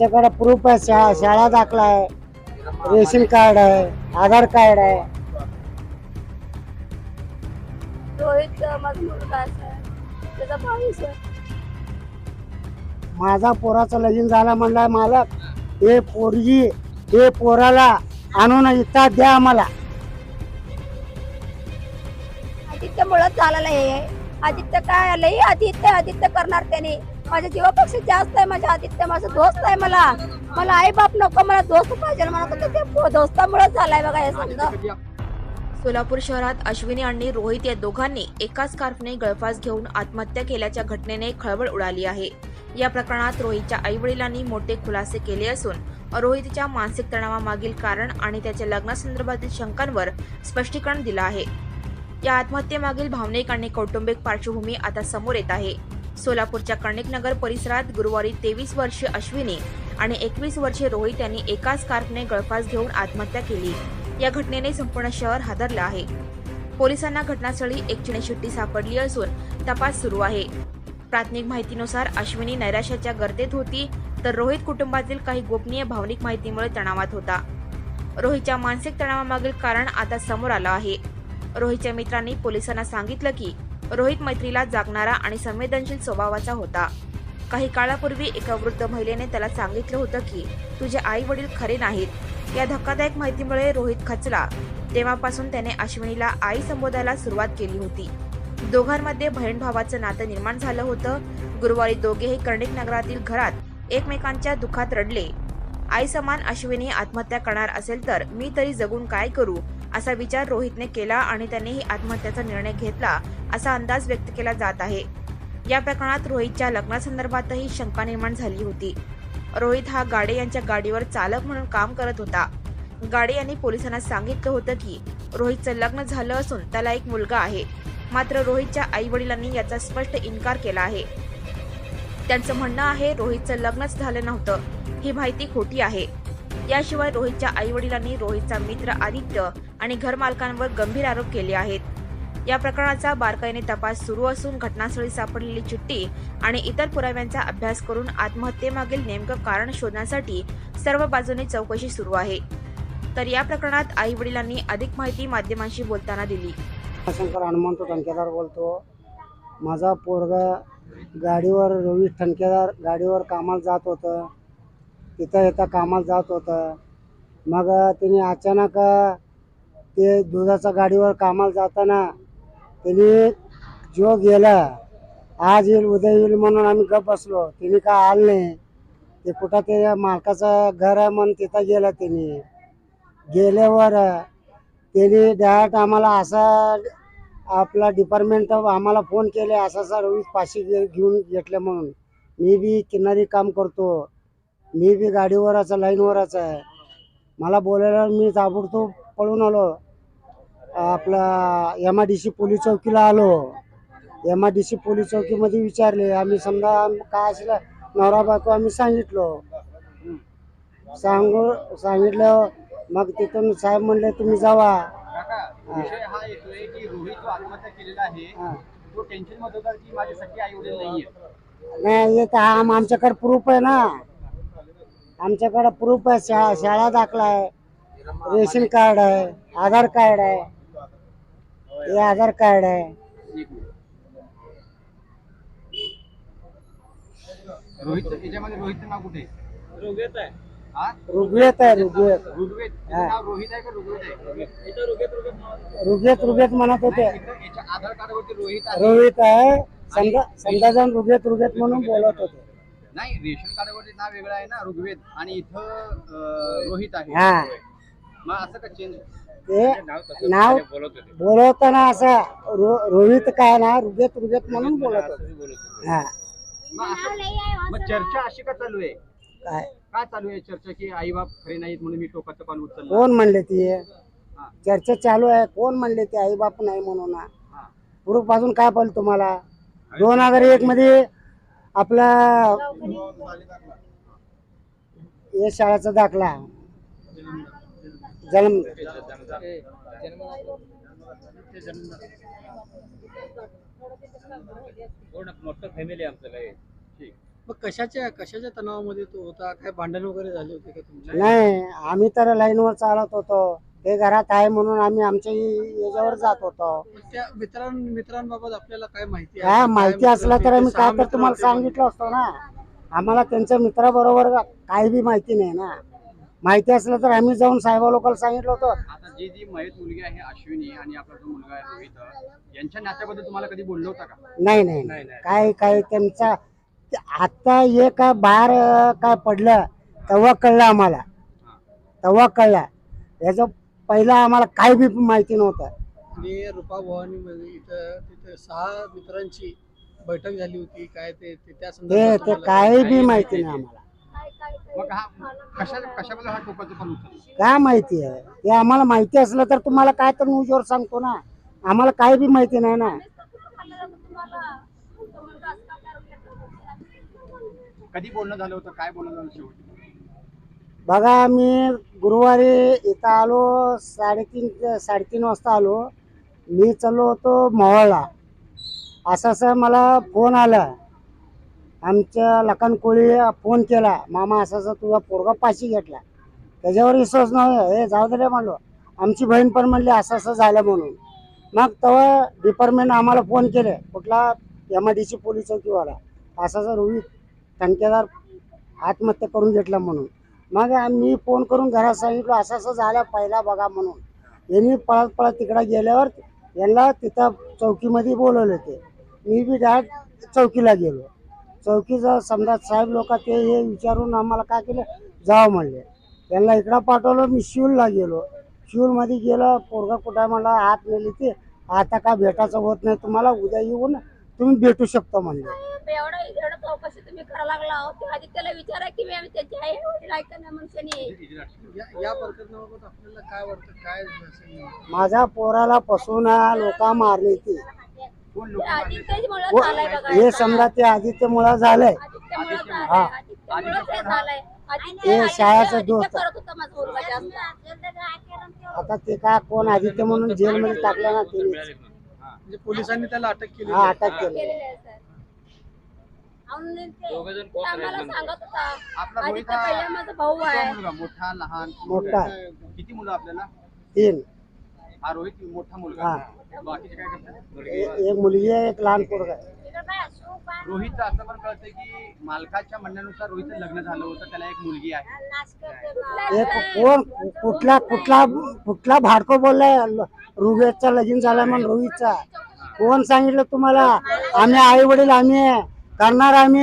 आमच्याकडे प्रूफ आहे शा शाळा दाखला आहे रेशन कार्ड आहे आधार कार्ड आहे. रोहित माझा मुलगा आहे? त्याचा बावीस आहे. माझा पोराचं लगीन झाला म्हणला मालक हे पोरगी हे पोराला आणून इथं द्या आम्हाला. आदित्यमुळंच झालेलं हे आदित्य काय लई आदित्य आदित्य करणार त्याने. माझ्या जीवापेक्षा जास्त आहे माझ्या आदित्य माझा दोस्त आहे मला. मला आई बाप नको मला दोस्त पाहिजे. म्हणत होते ते दोस्तामुळेच झालाय बघा हे समजा. सोलापूर शहरात अश्विनी आणि रोहित या दोघांनी एकाच स्कार्फने गळफास घेऊन आत्महत्या केल्याच्या घटनेने खळबळ उडाली आहे. या प्रकरणात रोहितच्या आई वडिलांनी मोठे खुलासे केले असून रोहितच्या मानसिक तणावामागील कारण आणि त्याच्या लग्नासंदर्भातील शंकांवर स्पष्टीकरण दिलं आहे. या आत्महत्येमागील भावनिक आणि कौटुंबिक पार्श्वभूमी आता समोर येत आहे. सोलापूरच्या कर्णिकनगर परिसरात गुरुवारी तेवीस वर्षीय अश्विनी आणि एकवीस वर्षीय रोहित यांनी एकाच स्कार्फने गळफास घेऊन आत्महत्या केली. या घटनेने संपूर्ण शहर हादरलं आहे. पोलिसांना घटनास्थळी एक चिणेशिट्टी सापडली असून तपास सुरू आहे. प्राथमिक माहितीनुसार अश्विनी नैराश्याच्या गर्दीत होती तर रोहित कुटुंबातील काही गोपनीय भावनिक माहितीमुळे तणावात होता. रोहितच्या मानसिक तणावामागील कारण आता समोर आलं आहे. रोहितच्या मित्रांनी पोलिसांना सांगितलं की रोहित मैत्रीला जागणारा आणि संवेदनशील स्वभावाचा होता. काही काळापूर्वी एका वृद्ध महिलेने त्याला सांगितलं होतं की तुझे आई वडील खरे नाहीत. या धक्कादायक माहितीमुळे रोहित खचला. तेव्हापासून त्याने अश्विनीला आई संबोधायला सुरुवात केली होती. दोघांमध्ये बहीण भावाचं नातं निर्माण झालं होतं. गुरुवारी दोघेही कर्णिक नगरातील घरात एकमेकांच्या दुःखात रडले. आई समान अश्विनी आत्महत्या करणार असेल तर मी तरी जगून काय करू? असा विचार रोहितने केला आणि त्यांनीही आत्महत्याचा निर्णय घेतला असा अंदाज व्यक्त केला जात आहे. या प्रकरणात रोहितच्या लग्नासंदर्भातही शंका निर्माण झाली होती. रोहित हा गाडे यांच्या गाडीवर चालक म्हणून काम करत होता. गाडे यांनी पोलिसांना सांगितलं होतं की रोहितचं लग्न झालं असून त्याला एक मुलगा आहे. मात्र रोहितच्या आई वडिलांनी याचा स्पष्ट इन्कार केला आहे. त्यांचं म्हणणं आहे रोहितचं लग्नच झालं नव्हतं. ही माहिती खोटी आहे. याशिवाय रोहितच्या आई वडिलांनी रोहितचा मित्र आदित्य आणि घरमालकांवर गंभीर आरोप केले आहेत. या प्रकरणाचा बारकाईने तपास सुरू असून घटनास्थळी सापडलेली चिठ्ठी आणि इतर पुराव्यांचा अभ्यास करून आत्महत्येमागील नेमकं कारण शोधण्यासाठी सर्व बाजूने चौकशी सुरू आहे. तर या प्रकरणात आई वडिलांनी अधिक माहिती माध्यमांशी बोलताना दिली. शंकर हनुमंत ठणकेदार बोलतो. माझा पोरगा गाडीवर रोहित ठणकेदार गाडीवर कामाला जात होतं. तिथं येता कामाला जात होतं. मग तिने अचानक ते दुधाच्या गाडीवर कामाला जाताना त्याने जो गेला आज येईल उद्या येईल म्हणून आम्ही गप बसलो. तिने काय आलं नाही. ते कुठं ते मालकाचं घर आहे म्हणून तिथं गेलं तिने. गेल्यावर त्यांनी डायरेक्ट आम्हाला असा आपला डिपार्टमेंट आम्हाला फोन केले असा सर रोहित पाचशे घे घेऊन घेतलं म्हणून. मी बी किनारी काम करतो. मी बी गाडीवरच आहे, लाईनवरच आहे. मला बोलायला मी ताबडतोब पळून आलो. आपला M I D C police चौकीला आलो. M I D C police चौकीमध्ये विचारले आम्ही समजा काय असलं नवरा बायको आम्ही सांगितलो. सांगू सांगितलं मग तिथून साहेब म्हणले तुम्ही जावा. काका विषय हा येतोय की रोहित जो आत्महत्या केलेला आहे हा. तो टेन्शनमध्ये होता की माझे सगळे आई वडील नाहीये? नाही येत आम आमच्याकडे प्रूफ आहे ना. आमच्याकडे प्रूफ आहे शा शाळा दाखला आहे रेशन कार्ड आहे आधार कार्ड आहे. हे आधार कार्ड आहे. रोहित याच्यामध्ये रोहितचं नाव कुठे? आहे? हा? ऋग्वेद आहे ऋग्वेद ऋग्वेद त्याचं हा. नाव रोहित आहे का ऋग्वेद आहे? ऋग्वेद ऋग्वेद म्हणत होते. नाही, इथं याच्या आधार कार्डवरती रोहित आहे. रोहित आहे. समजा समजा जाऊन ऋग्वेद ऋग्वेद म्हणून बोलत होते. नाही रेशन कार्डवरती नाव वेगळं आहे ना ऋग्वेद. आणि इथं अं, रोहित आहे. हा. मग असं का चेंज ते नाव बोलवताना असं रो- रोहित काय ना ऋग्वेद ऋग्वेद म्हणून बोलत होते. हा. मग असं- मग चर्चा अशी का चालू आहे? काय? काय चालू आहे चर्चा की आई बाप खरे नाहीत म्हणून मी टोकाचं पान उचललं? कोण म्हणले ती? हा. चर्चा चालू आहे. कोण म्हणले ते आई बाप नाही म्हणून? हा. प्रूफपासून काय पाहिलं तुम्हाला? दोन हजार एक मध्ये आपला हे शाळेचा दाखला. जन्म. मोठं फॅमिली आमचं काय ठीक मग कशाच्या कशाच्या तणावामध्ये तो होता? काय भांडण वगैरे झाले होते का तुमचे? नाही आम्ही तर लाईनवर चालत होतो. ते घरात आहे म्हणून आम्ही आमच्या याच्यावर जात होतो. मग त्या मित्रां मित्रांबाबत आपल्याला काय माहिती काय माहिती असलं तर? आम्ही काय तर मित्र तुम्हाला. सांगितलं असतो ना. आम्हाला त्यांच्या मित्राबरोबर काही बी माहिती नाही ना. माहिती असलं तर आम्ही जाऊन साहेबा लोकांना सांगितलं होतं. आता जी जी मयत मुलगी आहे अश्विनी आणि आपला जो मुलगा आहे रोहित यांच्या नात्याबद्दल तुम्हाला कधी बोललो होता का? नाही नाही नाही. काय काय त्यांचा आता हे काय बाहेर अं, काय पडलं तेव्हा कळलं आम्हाला. तेव्हा कळलं. याचं पहिला आम्हाला काही बी माहिती नव्हतं. आणि रुपा भवानी मध्ये इथं तिथे सहा मित्रांची बैठक झाली होती काय ते ते त्या ते संदर्भात ते तुम्हाला काही बी माहिती नाही आम्हाला. मग हा कशा हा टोकाचं पण काय माहिती आहे? ते आम्हाला माहिती असलं तर तुम्हाला काय तर न्यूजवर सांगतो ना. आम्हाला काही बी माहिती नाही ना. कधी बोलणं झालं होतं? काय बोलणं झालं शेवटी? बघा मी गुरुवारी इथं आलो साडेतीन साडेतीन वाजता आलो. मी चाललो होतो मोहळला. असं असं मला फोन आला. आमच्या लखन कोळी फोन केला मामा असं असं तुझा पोरगा पाशी घेतला. त्याच्यावर विश्वास नव्हता. हे जाऊ दे रे म्हणलो आमची बहीण पण म्हणली असं असं झालं म्हणून. मग तेव्हा डिपार्टमेंट आम्हाला फोन केले कुठला M I D C police चौकीवाला? असं असं रोहित ठणकेदार आत्महत्या करून घेतला म्हणून. मग मी फोन करून घरात सांगितलं असं असं झालं पहिला बघा म्हणून. यांनी पळत पळत तिकडे गेल्यावर यांना तिथं चौकीमध्ये बोलवले ते. मी बी डायरेक्ट चौकीला गेलो. चौकीचा समजा साहेब लोक ते हे विचारून आम्हाला काय केलं? जावं म्हणले. त्यांना इकडं पाठवलं मी शिवला गेलो. शिवलमध्ये गेलो पोरगा कुठं मला हात नेली ते. आता काय भेटायचं होत नाही तुम्हाला उद्या येऊन तुम्ही भेटू शकता म्हणले. एवढं चौकशी तुम्ही करा लागला आहो ते आधी त्याला विचारा की मी आम्ही त्याची आई वडील ऐका ना मनुष्याने या या प्रकरणाबाबत आपल्याला काय वाटतं? काय असेल? माझ्या पोराला फसवून लोक मारली ती. बघा. हे समजा ते झालंय. आदित्यमुळे झालंय. हा. हे आदित्य हे शाळेचं आदित्य दोस्त. करत होता माझा मुलगा जास्त. आता ते काय कोण आदित्य म्हणून जेलमध्ये टाकलं ना ते म्हणजे पोलिसांनी त्याला अटक केली हा अटक केलं केलेलं आहे आम्हाला सांगत होता आपला रोहित आदित्य भैया माझा भाऊ आहे. हा मुलगा? मोठा लहान? मोठा. किती मुलं आपल्याला? तीन. हा रोहित मोठा मुलगा. हा. बाकीचे काय करतात? ए- एक मुलगी आहे एक लहान पोरगा आहे. रोहितचं असं पण कळतंय की मालकाच्या म्हणण्यानुसार रोहितचं लग्न झालं होतं त्याला एक मुलगी आहे. एक कोण? कुठला कुठला कुठला भाडको बोललाय? रुबेशचा लगीन झाला म्हणून रोहितचा. कोण सांगितलं तुम्हाला? आम्ही आई वडील आम्ही आहे. करणार आम्ही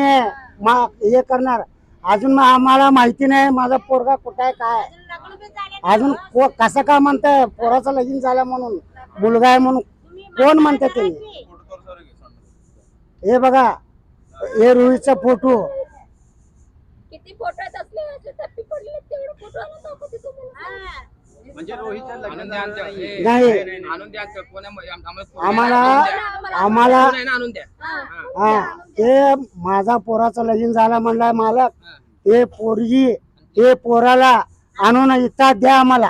हे करणार. अजून आम्हाला माहिती नाही माझा पोरगा कुठं आहे काय. अजून को कसं का म्हणताय पोराचं लगीन झालं म्हणून मुलगा आहे म्हणून कोण म्हणते ते? हे बघा हे रोहितचा फोटो किती फोटो म्हणजे. नाही. आणून द्या आम्हाला- आम्हाला हा. ते माझा पोराचं लगीन झाला म्हणलाय मालक. हे. पोरगी हे पोराला आणून इथं द्या आम्हाला.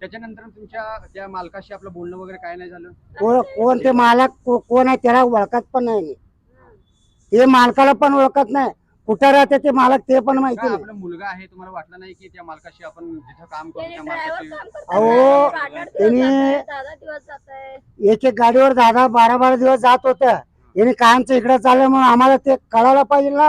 त्याच्यानंतर तुमच्या त्या मालकाशी आपलं बोलणं वगैरे काय नाही झालं? को- कोण ते मालक को- कोण आहे त्याला ओळखत पण नाही मी. ते मालकाला पण ओळखत नाही. कुठं राहते ते मालक ते पण माहिती नाही. आपला मुलगा आहे तुम्हाला वाटलं नाही की त्या मालकाशी आपण जिथं काम करू त्या मालकाशी करतो अहो, त्यांनी- एक एक गाडीवर दहा दहा बारा बारा दिवस जात होत. याने कायमचं इकडे चाललं म्हणून आम्हाला ते कळायला पाहिजे ना.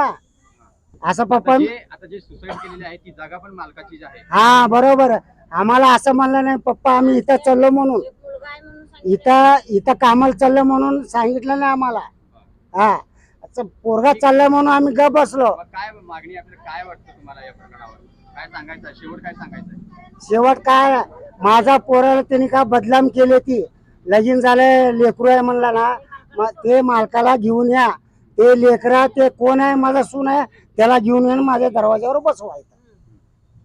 असं पप्पा आता जे आता जे सुसाईड केलेली आहे ती जागा पण मालकाचीच आहे. हा बरोबर. आम्हाला असं म्हणलं नाही पप्पा आम्ही इथं चाललो म्हणून. मुलगा आहे म्हणून सांगितलं. इथं इथं कामाला चाललं म्हणून सांगितलं नाही आम्हाला. हा. असं पोरगा चाललाय म्हणून आम्ही गप बसलो. मग काय मागणी आपल्याला काय वाटतं तुम्हाला या प्रकरणावर? काय सांगायचं आहे? शेवट काय सांगायचं आहे? शेवट काय? माझा पोराला त्यांनी का बदनाम केली ती? लगीन झालंय लेकरू आहे म्हणला ना. मग ते मालकाला घेऊन या. ते लेकरा ते कोण आहे माझा सून आहे त्याला घेऊन येऊन माझ्या दरवाज्यावर बसवायचं.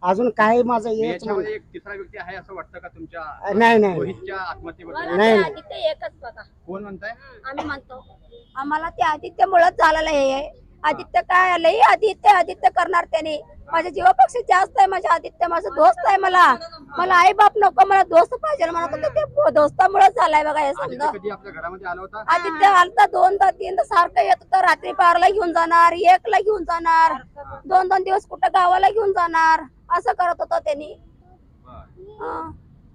अजून काही माझं याच्यामध्ये. एक तिसरा व्यक्ती आहे असं वाटतं का तुमच्या नाही नाही रोहितच्या आत्महत्येबद्दल? मला नाही. आदित्य एकच बघा. कोण म्हणताय? आम्ही म्हणतो. आम्हाला ते आदित्यमुळेच झालेलं हे आदित्य काय लई आदित्य आदित्य करणार त्याने. माझ्या जीवापेक्षा जास्त आहे माझ्या आदित्य माझा दोस्त आहे मला. मला आई बाप नको मला दोस्त पाहिजे. म्हणत होते ते दोस्तामुळे झालाय बघा हे आदित्य समजा. कधी आपल्या घरामध्ये आला होता? आदित्य आलता दोनदा तीनदा सारखं येत होतं. रात्री बाराला घेऊन जाणार एकला घेऊन जाणार. दोन दोन दिवस कुठं गावाला घेऊन जाणार. असं करत होता त्यांनी. हा.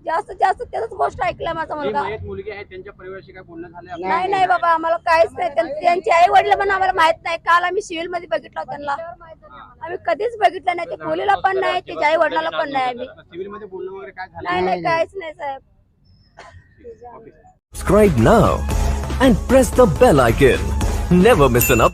जास्त जास्त त्याच गोष्ट ऐकल्या माझा जी मुलगा. मयत मुलगी आहे त्यांच्या परिवाराशी काय बोलणं झालंय आपलं? नाही नाही बाबा आम्हाला काहीच नाही. त्यां- त्यांचे आई वडील पण आम्हाला माहीत नाही. काल आम्ही सिव्हिलमध्ये बघितलं त्यांना. आम्ही कधीच बघितलं नाही. ते मुलीला पण नाही त्याच्या आई वडिलाला पण नाही आम्ही. सिव्हिलमध्ये बोलणं वगैरे काय झालं? नाही नाही काहीच नाही साहेब. Subscribe now and press the bell icon. Never miss an update.